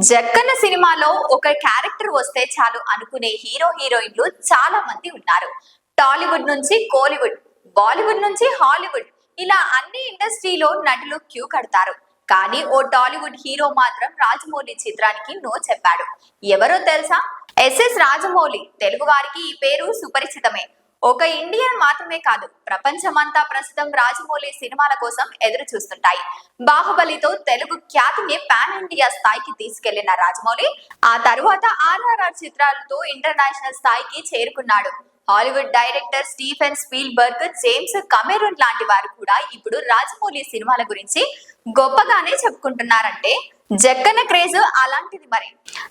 జక్కన్న సినిమాలో ఒక క్యారెక్టర్ వస్తే చాలు అనుకునే హీరో హీరోయిన్లు చాలా మంది ఉన్నారు. టాలీవుడ్ నుంచి కోలీవుడ్ బాలీవుడ్ నుంచి హాలీవుడ్ ఇలా అన్ని ఇండస్ట్రీలో నటులు క్యూ కడతారు. కానీ ఓ టాలీవుడ్ హీరో మాత్రం రాజమౌళి చిత్రానికి నో చెప్పాడు. ఎవరో తెలుసా? ఎస్ఎస్ రాజమౌళి తెలుగు వారికి ఈ పేరు సుపరిచితమే. ఒక ఇండియన్ మాత్రమే కాదు ప్రపంచమంతా ప్రస్తుతం రాజమౌళి సినిమాల కోసం ఎదురు చూస్తుంటాయి. బాహుబలితో తెలుగు ఖ్యాతిని పాన్ ఇండియా స్థాయికి తీసుకెళ్ళిన రాజమౌళి ఆ తరువాత ఆర్ఆర్ఆర్ చిత్రాలతో ఇంటర్నేషనల్ స్థాయికి చేరుకున్నాడు. Hollywood director Stephen Spielberg James Cameron లాంటి వారు కూడా ఇప్పుడు రాజమౌళి సినిమాల గురించి గొప్పగానే చెప్పుకుంటున్నారంటే జక్కన్న క్రేజ్ అలాంటిది మరి.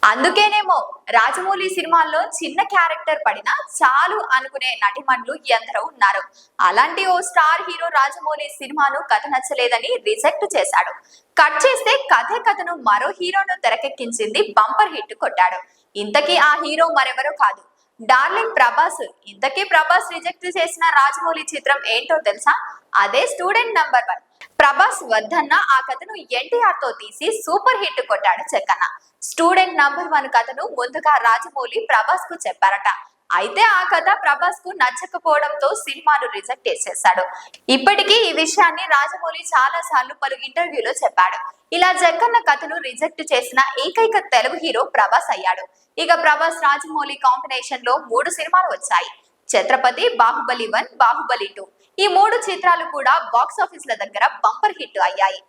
అందుకేనేమో రాజమౌళి సినిమాల్లో చిన్న క్యారెక్టర్ పడినా చాలు అనుకునే నటిమణులు ఎందరో ఉన్నారు. అలాంటి ఓ స్టార్ హీరో రాజమౌళి సినిమాను కథ నచ్చలేదని రిజెక్ట్ చేశాడు. కట్ చేస్తే కథే కథను మరో హీరోను తెరకెక్కించింది బంపర్ హిట్ కొట్టాడు. ఇంతకీ ఆ హీరో మరెవరో కాదు. డార్లింగ్ ప్రభాస్ ఇంతకీ ప్రభాస్ రిజెక్ట్ చేసిన రాజమౌళి చిత్రం ఏంటో తెలుసా? అదే స్టూడెంట్ నంబర్ వన్. ప్రభాస్ వద్దన్న ఆ కథను ఎన్టీఆర్తో తీసి సూపర్ హిట్ కొట్టాడు చెక్కన్న. స్టూడెంట్ నంబర్ వన్ కథను ముందుగా రాజమౌళి ప్రభాస్కు చెప్పారట. అయితే ఆ కథ ప్రభాస్కు నచ్చకపోవడంతో సినిమాను రిజెక్ట్ చేసేశాడు. ఇప్పటికీ ఈ విషయాన్ని రాజమౌళి చాలా సార్లు పలు ఇంటర్వ్యూలో చెప్పాడు. ఇలా జక్కన్న కథను రిజెక్ట్ చేసిన ఏకైక తెలుగు హీరో ప్రభాస్ అయ్యాడు. ఇక ప్రభాస్ రాజమౌళి కాంబినేషన్లో మూడు సినిమాలు వచ్చాయి. Chhatrapati Baahubali one Baahubali two. ఈ మూడు చిత్రాలు కూడా బాక్స్ ఆఫీస్ల దగ్గర బంపర్ హిట్ అయ్యాయి.